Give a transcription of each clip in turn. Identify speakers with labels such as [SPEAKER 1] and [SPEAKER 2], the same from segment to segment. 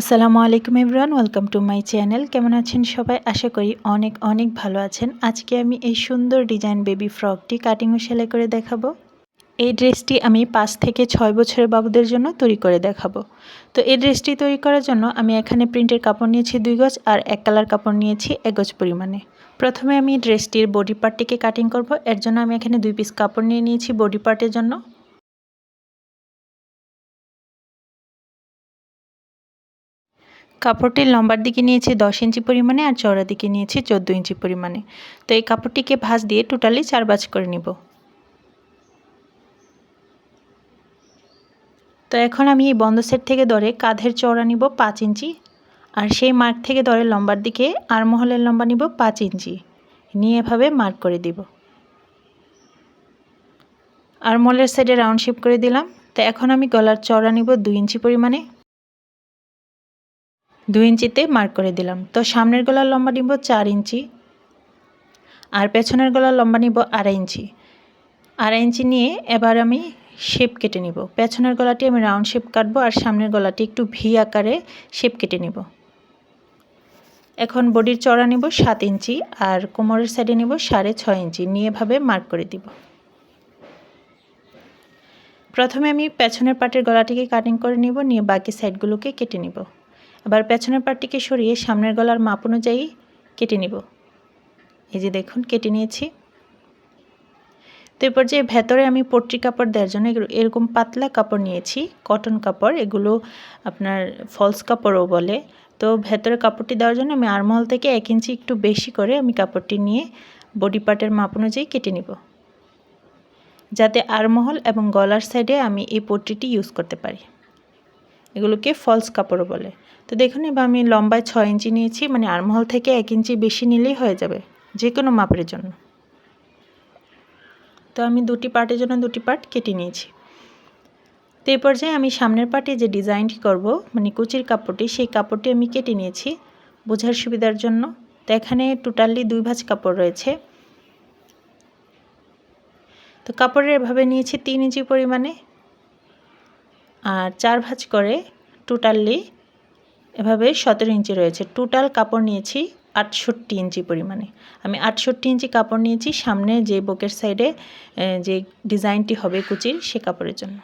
[SPEAKER 1] আসসালামু আলাইকুম everyone, welcome to my channel. কেমন আছেন সবাই? আশা করি অনেক অনেক ভালো আছেন। আজকে আমি এই সুন্দর ডিজাইন বেবি ফ্রকটি কাটিং ও সেলাই করে দেখাবো। এই ড্রেসটি আমি পাঁচ থেকে ছয় বছরের বাবুদের জন্য তৈরি করে দেখাবো। তো এই ড্রেসটি তৈরি করার জন্য আমি এখানে প্রিন্টের কাপড় নিয়েছি দুই গজ আর এক কালার কাপড় নিয়েছি এক গজ পরিমাণে। প্রথমে আমি ড্রেসটির বডি পার্টটিকে কাটিং করব। এর জন্য আমি এখানে দুই পিস কাপড় নিয়ে নিয়েছি বডি পার্টের জন্য। কাপড়টির লম্বার দিকে নিয়েছি, দশ ইঞ্চি পরিমাণে, আর চওড়া দিকে নিয়েছি, চোদ্দ ইঞ্চি পরিমাণে। তো এই কাপড়টিকে ভাঁজ দিয়ে টোটালি চার বাজ করে নিব। তো এখন আমি এই বন্ধ সেট থেকে ধরে কাঁধের চওড়া নিব পাঁচ ইঞ্চি, আর সেই মার্ক থেকে ধরে লম্বার দিকে আর মহলের লম্বা নিব পাঁচ ইঞ্চি। নিয়ে এভাবে মার্ক করে দিব। আর মহলের সাইডে রাউন্ড শেপ করে দিলাম। তো এখন আমি গলার চওড়া নিব দুই ইঞ্চি পরিমাণে। দু ইঞ্চিতে মার্ক করে দিলাম। তো সামনের গলার লম্বা নিব চার ইঞ্চি আর পেছনের গলার লম্বা নিব আড়াই ইঞ্চি। আড়াই ইঞ্চি নিয়ে এবার আমি শেপ কেটে নিব। পেছনের গলাটি আমি রাউন্ড শেপ কাটবো আর সামনের গলাটি একটু ভি আকারে শেপ কেটে নিব। এখন বডির চড়া নিব সাত ইঞ্চি আর কোমরের সাইডে নিব সাড়ে ছয় ইঞ্চি। নিয়ে ভাবে মার্ক করে দিব। প্রথমে আমি পেছনের পাটের গলাটিকে কাটিং করে নিব, নিয়ে বাকি সাইডগুলোকে কেটে নিব। এবার পেছনের পাটটিকে সরিয়ে সামনের গলার মাপ অনুযায়ী কেটে নিব। এই যে দেখুন, কেটে নিয়েছি। তো এরপর যে ভেতরে আমি পট্রি কাপড় দেওয়ার জন্য এরকম পাতলা কাপড় নিয়েছি, কটন কাপড়, এগুলো আপনার ফলস কাপড়ও বলে। তো ভেতরে কাপড়টি দেওয়ার জন্য আমি আরমহল থেকে এক ইঞ্চি একটু বেশি করে আমি কাপড়টি নিয়ে বডি পার্টের মাপ অনুযায়ী কেটে নিব। যাতে আরমহল এবং গলার সাইডে আমি এই পট্রিটি ইউজ করতে পারি। এগুলোকে ফলস কাপড়ও বলে। তো দেখুন, এবার আমি লম্বায় ছয় ইঞ্চি নিয়েছি মানে আর্মহল থেকে এক ইঞ্চি বেশি নিলেই হয়ে যাবে যে কোনো মাপের জন্য। তো আমি দুটি পার্টের জন্য দুটি পার্ট কেটে নিয়েছি। তো এই পর্যায়ে আমি সামনের পার্টে যে ডিজাইনটি করব মানে কুচির কাপড়টি, সেই কাপড়টি আমি কেটে নিয়েছি বোঝার সুবিধার জন্য। তো এখানে টোটালি দুই ভাঁজ কাপড় রয়েছে। তো কাপড়ের এভাবে নিয়েছি তিন ইঞ্চি পরিমাণে, আর চার ভাঁজ করে টোটালি এভাবে সতেরো ইঞ্চি রয়েছে। টোটাল কাপড় নিয়েছি আটষট্টি ইঞ্চি পরিমাণে। আমি আটষট্টি ইঞ্চি কাপড় নিয়েছি সামনে যে বুকের সাইডে যে ডিজাইনটি হবে কুচির সে কাপড়ের জন্য।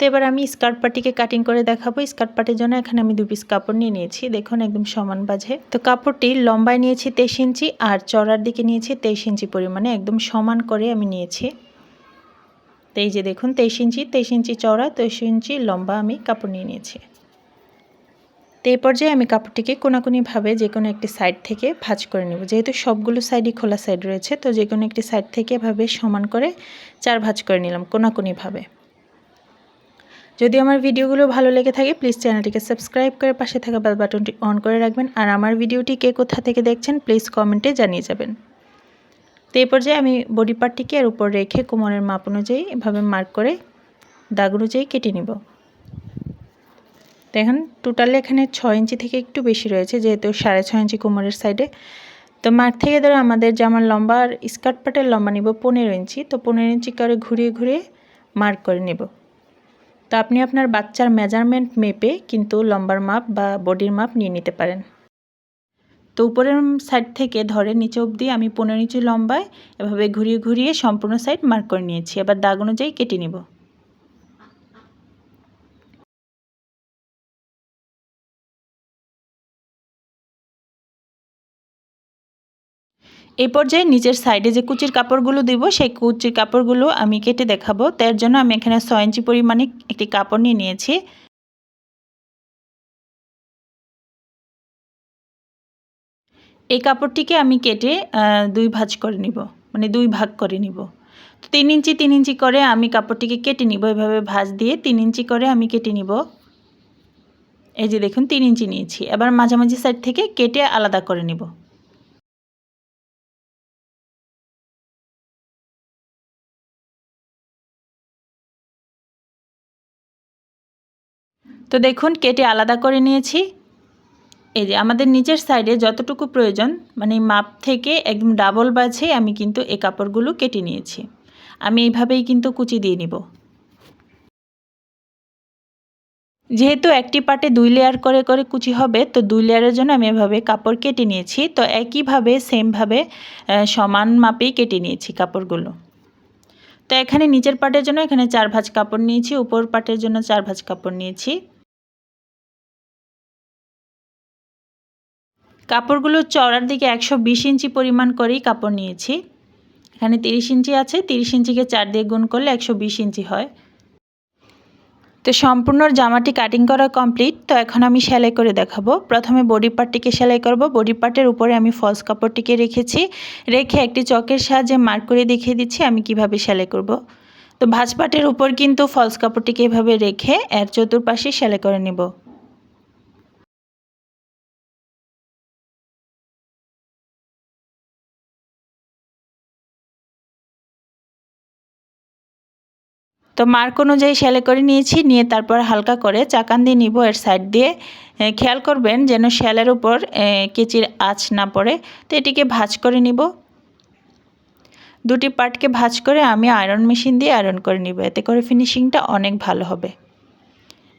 [SPEAKER 1] তো এবার আমি স্কার্ট পাটিকে কাটিং করে দেখাবো। স্কার্ট পাটির জন্য এখানে আমি দু পিস কাপড় নিয়ে নিয়েছি। দেখুন একদম সমান বাজে। তো কাপড়টি লম্বায় নিয়েছি তেইশ ইঞ্চি আর চড়ার দিকে নিয়েছি তেইশ ইঞ্চি পরিমাণে। একদম সমান করে আমি নিয়েছি। তো এই যে দেখুন, তেইশ ইঞ্চি তেইশ ইঞ্চি চওড়া, তেইশ ইঞ্চি লম্বা আমি কাপড় নিয়ে নিয়েছি। তো এই পর্যায়ে আমি কাপড়টিকে কোনাকুনিভাবে যে কোনো একটি সাইড থেকে ভাজ করে নেব। যেহেতু সবগুলো সাইডই খোলা সাইড রয়েছে, তো যে কোনো একটি সাইড থেকে এভাবে সমান করে চার ভাজ করে নিলাম কোনাকুনিভাবে। যদি আমার ভিডিওগুলো ভালো লেগে থাকে প্লিজ চ্যানেলটিকে সাবস্ক্রাইব করে পাশে থাকা বেল বাটনটি অন করে রাখবেন। আর আমার ভিডিওটি কে কোথা থেকে দেখছেন প্লিজ কমেন্টে জানিয়ে যাবেন। তো এই পর্যায়ে আমি বডি পার্টটিকে আর উপর রেখে কোমরের মাপ অনুযায়ী এভাবে মার্ক করে দাগ অনুযায়ী কেটে নিব। দেখেন টোটালি এখানে ছয় ইঞ্চি থেকে একটু বেশি রয়েছে, যেহেতু সাড়ে ছয় ইঞ্চি কোমরের সাইডে তো মার্ক থেকে ধরে আমাদের জামার লম্বা আর স্কার্ট পাটের লম্বা নিব পনেরো ইঞ্চি, তো পনেরো ইঞ্চি করে ঘুরিয়ে ঘুরিয়ে মার্ক করে নেব। তো আপনি আপনার বাচ্চার মেজারমেন্ট মেপে কিন্তু লম্বার মাপ বা বডির মাপ নিয়ে নিতে পারেন। তো উপরের সাইড থেকে ধরে নিচে অবধি আমি পনেরো ইঞ্চি লম্বায় এভাবে ঘুরিয়ে ঘুরিয়ে সম্পূর্ণ সাইড মার্ক করে নিয়েছি। এবার দাগ অনুযায়ী কেটে নিব। এই পর্যায়ে নিচের সাইডে যে কুচির কাপড়গুলো দিব, সেই কুচির কাপড়গুলো আমি কেটে দেখাবো। তার জন্য আমি এখানে ছয় ইঞ্চি পরিমাণে একটি কাপড় নিয়ে নিয়েছি। এই কাপড়টিকে আমি কেটে দুই ভাঁজ করে নিব মানে দুই ভাগ করে নিব। তো তিন ইঞ্চি তিন ইঞ্চি করে আমি কাপড়টিকে কেটে নিব, এভাবে ভাঁজ দিয়ে তিন ইঞ্চি করে আমি কেটে নিব। এই যে দেখুন, তিন ইঞ্চি নিয়েছি। এবার মাঝামাঝি সাইড থেকে কেটে আলাদা করে নিব। তো দেখুন, কেটে আলাদা করে নিয়েছি। এই যে আমাদের নিচের সাইডে যতটুকু প্রয়োজন মানে মাপ থেকে একদম ডাবল বাছে আমি কিন্তু এই কাপড়গুলো কেটে নিয়েছি। আমি এইভাবেই কিন্তু কুচি দিয়ে নিব। যেহেতু একটি পাটে দুই লেয়ার করে করে কুচি হবে, তো দুই লেয়ারের জন্য আমি এভাবে কাপড় কেটে নিয়েছি। তো একইভাবে সেমভাবে সমান মাপেই কেটে নিয়েছি কাপড়গুলো। তো এখানে নিচের পাটের জন্য এখানে চার ভাঁজ কাপড় নিয়েছি, উপর পাটের জন্য চার ভাঁজ কাপড় নিয়েছি। কাপড়গুলো চড়ার দিকে একশো বিশ ইঞ্চি পরিমাণ করেই কাপড় নিয়েছি। এখানে তিরিশ ইঞ্চি আছে, তিরিশ ইঞ্চিকে চার দিয়ে গুণ করলে একশো বিশ ইঞ্চি হয়। তো সম্পূর্ণ জামাটি কাটিং করা কমপ্লিট তো এখন আমি সেলাই করে দেখাবো। প্রথমে বডি পার্টটিকে সেলাই করব। বডি পার্টের উপরে আমি ফলস কাপড়টিকে রেখেছি। রেখে একটি চকের সাহায্যে মার্ক করে দেখিয়ে দিচ্ছি আমি কীভাবে সেলাই করব। তো ভাজ পাটের উপর কিন্তু ফলস কাপড়টিকে এভাবে রেখে এর চতুর্পাশে সেলাই করে নেব। তো মার্ক অনুযায়ী সেলাই করে নিয়েছি, নিয়ে তারপর হালকা করে চাকান দিয়ে নিব এর সাইড দিয়ে। খেয়াল করবেন যেন শ্যালের উপর কেচির আঁচ না পড়ে। তো এটিকে ভাজ করে নিব। দুটি পার্টকে ভাজ করে আমি আয়রন মেশিন দিয়ে আয়রন করে নিব। এতে করে ফিনিশিংটা অনেক ভালো হবে।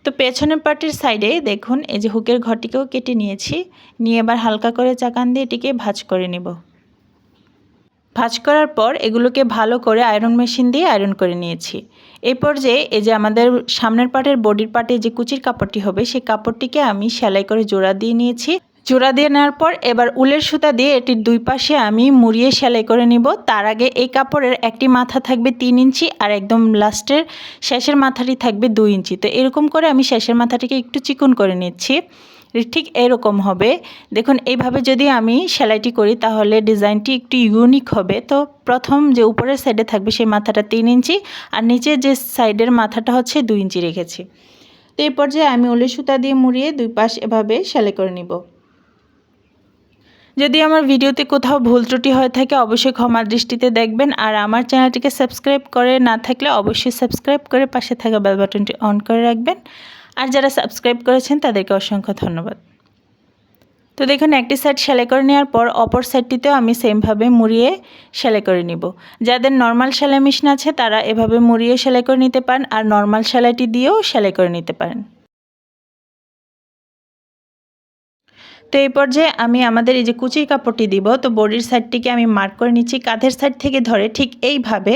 [SPEAKER 1] তো পেছনের পার্টের সাইডে দেখুন, এই যে হুকের ঘরটিকেও কেটে নিয়েছি। নিয়ে এবার হালকা করে চাকান দিয়ে এটিকে ভাজ করে নিব। ভাজ করার পর এগুলোকে ভালো করে আয়রন মেশিন দিয়ে আয়রন করে নিয়েছি। এই পর্যায়ে এই যে আমাদের সামনের পাটের বডির পাটে যে কুচির কাপড়টি হবে, সেই কাপড়টিকে আমি সেলাই করে জোড়া দিয়ে নিয়েছি। জোড়া দিয়ে নেওয়ার পর এবার উলের সুতা দিয়ে এটির দুই পাশে আমি মুড়িয়ে সেলাই করে নিব। তার আগে এই কাপড়ের একটি মাথা থাকবে তিন ইঞ্চি আর একদম লাস্টের শেষের মাথাটি থাকবে দুই ইঞ্চি। তো এরকম করে আমি শেষের মাথাটিকে একটু চিকন করে নিচ্ছি। ঠিক এরকম হবে। দেখুন, এইভাবে যদি আমি সেলাইটি করি, তাহলে ডিজাইনটি একটু ইউনিক হবে। তো প্রথম যে উপরের সাইডে থাকবে, সেই মাথাটা তিন ইঞ্চি, আর নিচে যে সাইডের মাথাটা হচ্ছে দুই ইঞ্চি রেখেছি। তো এই পর্যায়ে আমি ওলে সুতা দিয়ে মুড়িয়ে দুই পাশ এভাবে সেলাই করে নিব। যদি আমার ভিডিওতে কোথাও ভুল ত্রুটি হয়ে থাকে, অবশ্যই ক্ষমা দৃষ্টিতে দেখবেন। আর আমার চ্যানেলটিকে সাবস্ক্রাইব করে না থাকলে, অবশ্যই সাবস্ক্রাইব করে পাশে থাকা বেল বাটনটি অন করে রাখবেন। আর যারা সাবস্ক্রাইব করেছেন তাদেরকে অসংখ্য ধন্যবাদ। তো দেখুন, একটি সাইড সেলাই করে নেওয়ার পর অপর সাইডটিতেও আমি সেমভাবে মুড়িয়ে সেলাই করে নিব। যাদের নর্মাল সেলাই মেশিন আছে, তারা এভাবে মুড়িয়ে সেলাই করে নিতে পারেন, আর নর্মাল সেলাইটি দিয়েও সেলাই করে নিতে পারেন। তো এই পর্যায়ে আমি আমাদের এই যে কুচির কাপড়টি দিব, তো বডির সাইডটিকে আমি মার্ক করে নিচ্ছি। কাঁধের সাইড থেকে ধরে ঠিক এইভাবে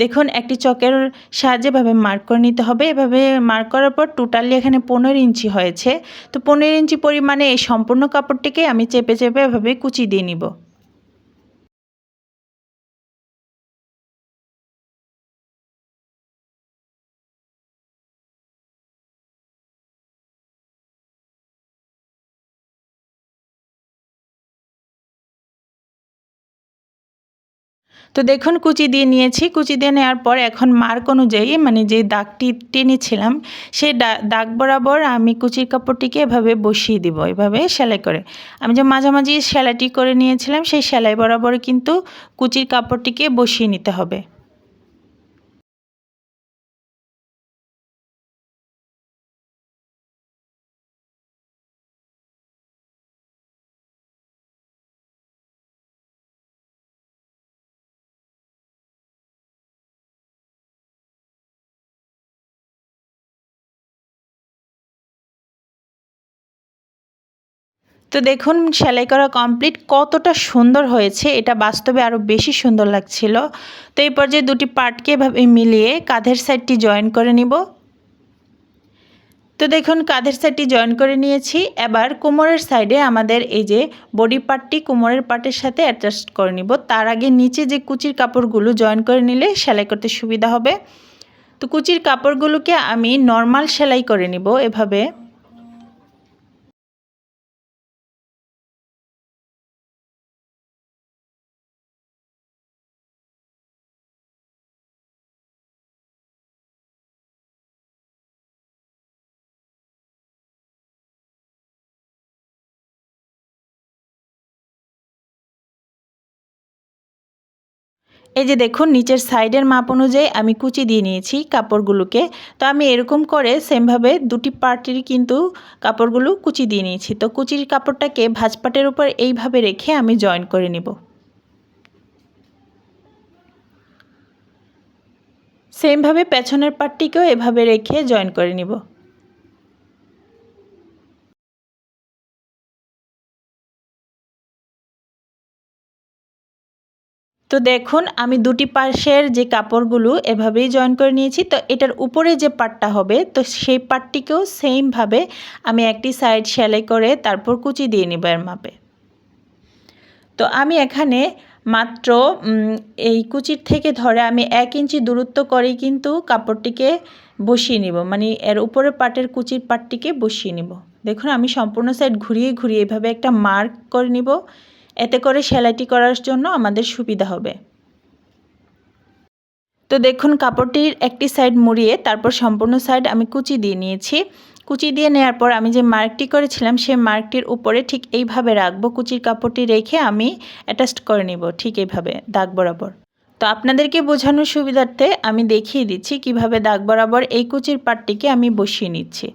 [SPEAKER 1] দেখুন একটি চকের সাহায্যে ভাবে মার্ক করে নিতে হবে। এভাবে মার্ক করার পর টোটালি এখানে পনেরো ইঞ্চি হয়েছে। তো পনেরো ইঞ্চি পরিমাণে এই সম্পূর্ণ কাপড়টিকে আমি চেপে চেপে এভাবে কুচি দিয়ে নিব। তো দেখুন, কুচি দিয়ে নিয়েছি। কুচি দিয়ে নেওয়ার পর এখন মার্ক অনুযায়ী মানে যে দাগটি টেনেছিলাম সেই দাগ বরাবর আমি কুচির কাপড়টিকে এভাবে বসিয়ে দিব, এভাবে সেলাই করে। আমি যে মাঝামাঝি সেলাইটি করে নিয়েছিলাম, সেই সেলাই বরাবর কিন্তু কুচির কাপড়টিকে বসিয়ে নিতে হবে। তো দেখুন, সেলাই করা কমপ্লিট কতটা সুন্দর হয়েছে। এটা বাস্তবে আরও বেশি সুন্দর লাগছিল। তো এই পর্যায়ে দুটি পার্টকে এভাবে মিলিয়ে কাঁধের সাইডটি জয়েন করে নিব। তো দেখুন, কাঁধের সাইডটি জয়েন করে নিয়েছি। এবার কোমরের সাইডে আমাদের এই যে বডি পার্টটি কোমরের পার্টের সাথে অ্যাডজাস্ট করে নিব। তার আগে নিচে যে কুচির কাপড়গুলো জয়েন করে নিলে সেলাই করতে সুবিধা হবে। তো কুচির কাপড়গুলোকে আমি নর্মাল সেলাই করে নিব এভাবে। এই যে দেখুন, নিচের সাইডের মাপ অনুযায়ী আমি কুচি দিয়ে নিয়েছি কাপড়গুলোকে। তো আমি এরকম করে সেমভাবে দুটি পার্টির কিন্তু কাপড়গুলো কুচি দিয়ে নিয়েছি। তো কুচির কাপড়টাকে ভাজপাটের উপর এইভাবে রেখে আমি জয়েন করে নিব। সেমভাবে পেছনের পার্টটিকেও এভাবে রেখে জয়েন করে নিব। তো দেখুন, আমি দুটি পাশের যে কাপড়গুলো এভাবেই জয়েন করে নিয়েছি। তো এটার উপরে যে পাটটা হবে, তো সেই পাটটিকেও সেমভাবে আমি একটি সাইড সেলাই করে তারপর কুচি দিয়ে নিব এর মাপে। তো আমি এখানে মাত্র এই কুচির থেকে ধরে আমি এক ইঞ্চি দূরত্ব করেই কিন্তু কাপড়টিকে বসিয়ে নিব। মানে এর উপরে পাটের কুচির পাটটিকে বসিয়ে নিব। দেখুন, আমি সম্পূর্ণ সাইড ঘুরিয়ে ঘুরিয়ে এভাবে একটা মার্ক করে নিব। এতে করে সেলাইটি করার জন্য আমাদের সুবিধা হবে। তো দেখুন, কাপড়টির একটি সাইড মুড়িয়ে তারপর সম্পূর্ণ সাইড আমি কুচি দিয়ে নিয়েছি। কুচি দিয়ে নেওয়ার পর আমি যে মার্কটি করেছিলাম সেই মার্কটির উপরে ঠিক এইভাবে রাখব। কুচির কাপড়টি রেখে আমি অ্যাটাস্ট করে নিব, ঠিক এইভাবে, দাগ বরাবর। তো আপনাদেরকে বোঝানোর সুবিধার্থে আমি দেখিয়ে দিচ্ছি কীভাবে দাগ বরাবর এই কুচির পাটটিকে আমি বসিয়ে নিচ্ছি।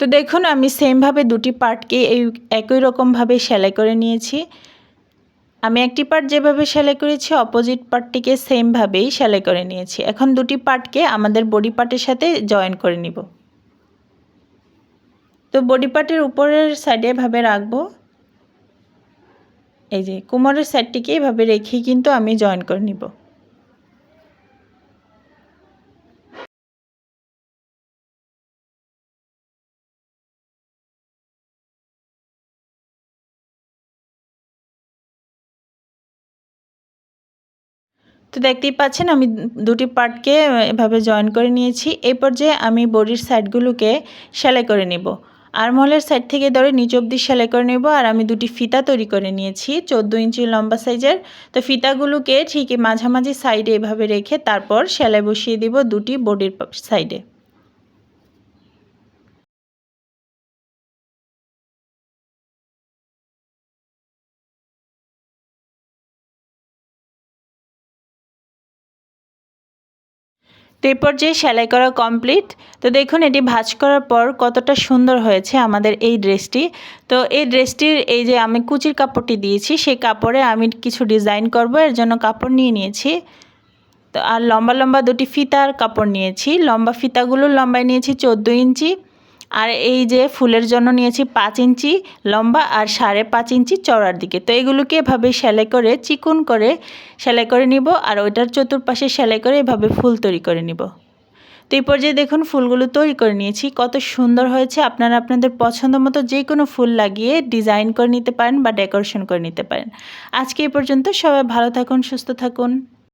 [SPEAKER 1] তো দেখুন, আমি সেমভাবে দুটি পার্টকে এই একই রকমভাবে সেলাই করে নিয়েছি। আমি একটি পার্ট যেভাবে সেলাই করেছি অপোজিট পার্টটিকে সেমভাবেই সেলাই করে নিয়েছি। এখন দুটি পার্টকে আমাদের বডি পার্টের সাথে জয়েন করে নিব। তো বডি পার্টের উপরের সাইডে এভাবে রাখব। এই যে, কোমরের সাইডটিকে এভাবে রেখেই কিন্তু আমি জয়েন করে নিব। তো দেখতেই পাচ্ছেন আমি দুটি পার্টকে এভাবে জয়েন করে নিয়েছি। এই পর্যায়ে আমি বডির সাইডগুলোকে সেলাই করে নেব। আরমহলের সাইড থেকে ধরে নিচ অব্দি সেলাই করে নেব আর আমি দুটি ফিতা তৈরি করে নিয়েছি, চোদ্দ ইঞ্চি লম্বা সাইজের তো ফিতাগুলোকে ঠিক মাঝামাঝি সাইডে এভাবে রেখে তারপর সেলাই বসিয়ে দিব দুটি বডির সাইডে তো এই পর্যায়ে সেলাই করা কমপ্লিট। তো দেখুন, এটি ভাজ করার পর কতটা সুন্দর হয়েছে আমাদের এই ড্রেসটি। তো এই ড্রেসটির এই যে আমি কুচির কাপড়টি দিয়েছি, সেই কাপড়ে আমি কিছু ডিজাইন করব, এর জন্য কাপড় নিয়ে নিয়েছি। তো আর লম্বা লম্বা দুটি ফিতার কাপড় নিয়েছি। লম্বা ফিতাগুলো লম্বায় নিয়েছি চোদ্দ ইঞ্চি। আর এই যে ফুলের জন্য নিয়েছি পাঁচ ইঞ্চি লম্বা আর সাড়ে পাঁচ ইঞ্চি চড়ার দিকে। তো এগুলোকে এভাবে সেলাই করে, চিকুন করে সেলাই করে নিব আর ওইটার চতুর্পাশে সেলাই করে এভাবে ফুল তৈরি করে নিব। তো এই পর্যায়ে দেখুন ফুলগুলো তৈরি করে নিয়েছি। কত সুন্দর হয়েছে। আপনারা আপনাদের পছন্দ মতো যে কোনো ফুল লাগিয়ে ডিজাইন করে নিতে পারেন বা ডেকোরেশন করে নিতে পারেন। আজকে এই পর্যন্ত সবাই ভালো থাকুন, সুস্থ থাকুন।